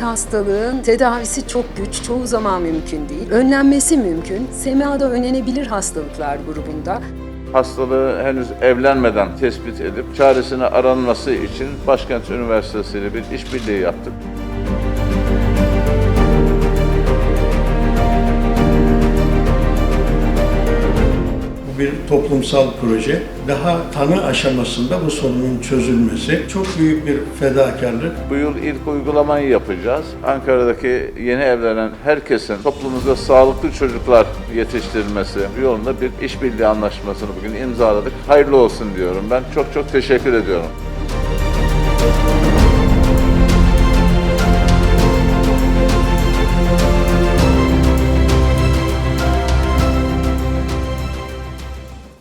hastalığın tedavisi çok güç, çoğu zaman mümkün değil. Önlenmesi mümkün. SMA da önlenebilir hastalıklar grubunda. Hastalığı henüz evlenmeden tespit edip çaresine aranması için Başkent Üniversitesi ile bir işbirliği yaptık. Bir toplumsal proje. Daha tanı aşamasında bu sorunun çözülmesi çok büyük bir fedakarlık. Bu yıl ilk uygulamayı yapacağız. Ankara'daki yeni evlenen herkesin toplumumuzda sağlıklı çocuklar yetiştirilmesi yolunda bir işbirliği anlaşmasını bugün imzaladık. Hayırlı olsun diyorum ben. Çok çok teşekkür ediyorum.